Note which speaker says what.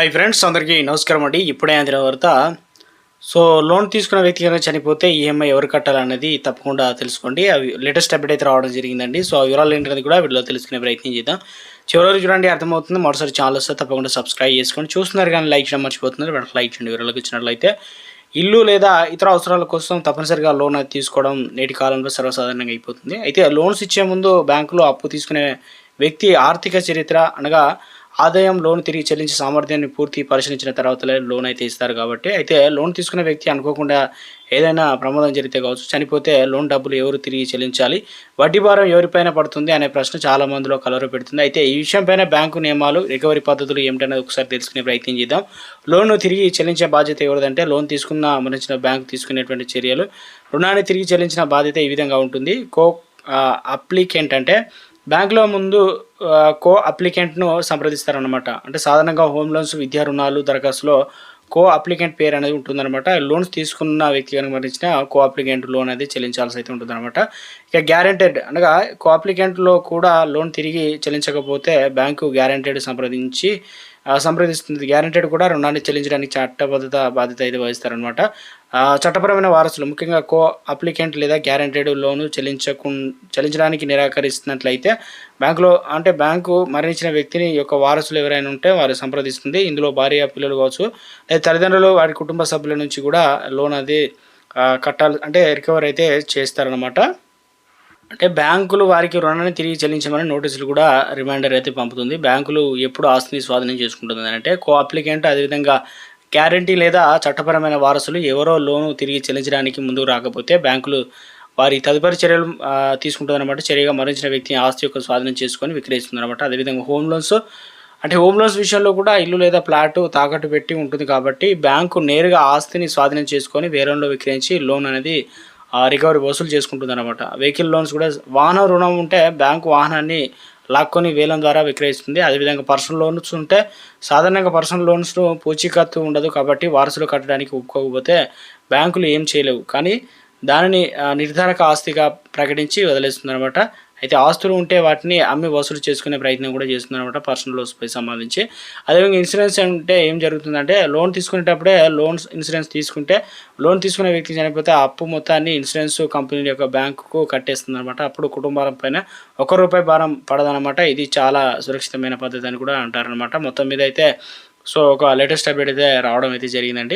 Speaker 1: Hi friends అందరికీ నమస్కారం అండి. ఇప్పుడే అందిన వార్త. సో లోన్ తీసుకున్న వ్యక్తి కనుక చనిపోతే ఈఎంఐ ఎవరు కట్టాలన్నది తప్పకుండా తెలుసుకోండి. అవి లేటెస్ట్ అప్డేట్ అయితే రావడం జరిగిందండి. సో ఆ వివరాలు ఏంటనేది కూడా వీటిలో తెలుసుకునే ప్రయత్నం చేద్దాం. చివరి చూడండి అర్థమవుతుంది. మరోసారి ఛానల్ వస్తే తప్పకుండా సబ్స్క్రైబ్ చేసుకోండి. చూస్తున్నారు కానీ లైక్ చేయడం మర్చిపోతున్నారు. వెంటనే లైక్ చేయండి. వివరాలకు ఇచ్చినట్లయితే ఇల్లు లేదా ఇతర అవసరాల కోసం తప్పనిసరిగా లోన్ తీసుకోవడం నేటి కాలంలో సర్వసాధారణంగా అయిపోతుంది. అయితే లోన్స్ ఇచ్చే ముందు బ్యాంకులో అప్పు తీసుకునే వ్యక్తి ఆర్థిక చరిత్ర అనగా ఆదాయం లోన్ తిరిగి చెల్లించే సామర్థ్యాన్ని పూర్తి పరిశీలించిన తర్వాత లోన్ అయితే ఇస్తారు కాబట్టి అయితే లోన్ తీసుకునే వ్యక్తి అనుకోకుండా ఏదైనా ప్రమాదం జరిగితే కావచ్చు చనిపోతే లోన్ డబ్బులు ఎవరు తిరిగి చెల్లించాలి వడ్డీ భారం ఎవరిపైన పడుతుంది అనే ప్రశ్న చాలా మందిలో కలరు పెడుతుంది. అయితే ఈ విషయంపైన బ్యాంకు నియమాలు రికవరీ పద్ధతులు ఏమిటనేది ఒకసారి తెలుసుకునే ప్రయత్నం చేద్దాం. లోన్ తిరిగి చెల్లించే బాధ్యత ఎవరిదంటే లోన్ తీసుకున్న మరణించిన బ్యాంకు తీసుకునేటువంటి చర్యలు. రుణాన్ని తిరిగి చెల్లించిన బాధ్యత ఈ విధంగా ఉంటుంది. కో అప్లికెంట్ అంటే బ్యాంకులో ముందు కో అప్లికెంట్ను సంప్రదిస్తారనమాట అంటే సాధారణంగా హోమ్ లోన్స్ విద్యా రుణాలు దరఖాస్తులో కో అప్లికెంట్ పేరు అనేది ఉంటుందన్నమాట. లోన్స్ తీసుకున్న వ్యక్తి కనుక కో అప్లికెంట్ లోన్ అనేది చెల్లించాల్సి అయితే ఉంటుందన్నమాట. ఇక గ్యారెంటెడ్ అనగా కో అప్లికెంట్లో కూడా లోన్ తిరిగి చెల్లించకపోతే బ్యాంకు గ్యారెంటెడ్ సంప్రదించి సంప్రదిస్తుంది. గ్యారెంటెడ్ కూడా రుణాన్ని చెల్లించడానికి చట్టబద్ధత బాధ్యత అయితే వహిస్తారనమాట చట్టపరమైన వారసులు ముఖ్యంగా కో అప్లికెంట్ లేదా గ్యారెంటెడ్ లోను చెల్లించకు చెల్లించడానికి నిరాకరిస్తున్నట్లయితే బ్యాంకులో అంటే బ్యాంకు మరణించిన వ్యక్తిని యొక్క వారసులు ఎవరైనా ఉంటే వారు సంప్రదిస్తుంది. ఇందులో భార్య పిల్లలు కావచ్చు లేదా తల్లిదండ్రులు వారి కుటుంబ సభ్యుల నుంచి కూడా లోన్ అది కట్టాలి అంటే రికవర్ అయితే చేస్తారనమాట అంటే బ్యాంకులు వారికి రుణాన్ని తిరిగి చెల్లించమని నోటీసులు కూడా రిమైండర్ అయితే పంపుతుంది. బ్యాంకులు ఎప్పుడు ఆస్తిని స్వాధీనం చేసుకుంటుంది అంటే కో అప్లికెంట్ అదేవిధంగా గ్యారంటీ లేదా చట్టపరమైన వారసులు ఎవరో లోను తిరిగి చెల్లించడానికి ముందుకు రాకపోతే బ్యాంకులు వారి తదుపరి చర్యలు తీసుకుంటుందన్నమాట. చర్యగా మరణించిన వ్యక్తిని ఆస్తి యొక్క స్వాధీనం చేసుకొని విక్రయిస్తుందన్నమాట. అదేవిధంగా హోమ్ లోన్స్ అంటే హోమ్ లోన్స్ విషయంలో కూడా ఇల్లు లేదా ప్లాట్ తాకట్టు పెట్టి ఉంటుంది కాబట్టి బ్యాంకు నేరుగా ఆస్తిని స్వాధీనం చేసుకొని వేరంలో విక్రయించి లోన్ అనేది రికవరీ వసూలు చేసుకుంటుంది అనమాట వెహికల్ లోన్స్ కూడా వాహన రుణం ఉంటే బ్యాంకు వాహనాన్ని లాక్కొని వేలం ద్వారా విక్రయిస్తుంది. అదేవిధంగా పర్సనల్ లోన్స్ ఉంటే సాధారణంగా పర్సనల్ లోన్స్ పూచీకత్తు ఉండదు కాబట్టి వారసులు కట్టడానికి ఒప్పుకోకపోతే బ్యాంకులు ఏం చేయలేవు. కానీ దానిని నిర్ధారక ఆస్తిగా ప్రకటించి వదిలేస్తుంది అనమాట అయితే ఆస్తులు ఉంటే వాటిని అమ్మి వసూలు చేసుకునే ప్రయత్నం కూడా చేస్తుందనమాట పర్సనల్ లోన్స్పై సంబంధించి. అదేవిధంగా ఇన్సూరెన్స్ అంటే ఏం జరుగుతుందంటే లోన్ తీసుకునేటప్పుడే లోన్స్ ఇన్సూరెన్స్ తీసుకుంటే లోన్ తీసుకునే వ్యక్తి చనిపోతే ఆ అప్పు మొత్తాన్ని ఇన్సూరెన్స్ కంపెనీ యొక్క బ్యాంకుకు కట్టేస్తుంది అనమాట అప్పుడు కుటుంబం పైన ఒక రూపాయి భారం పడదనమాట ఇది చాలా సురక్షితమైన పద్ధతి అని కూడా అంటారనమాట మొత్తం మీద అయితే సో ఒక లేటెస్ట్ అప్డేట్ అయితే రావడం అయితే జరిగిందండి.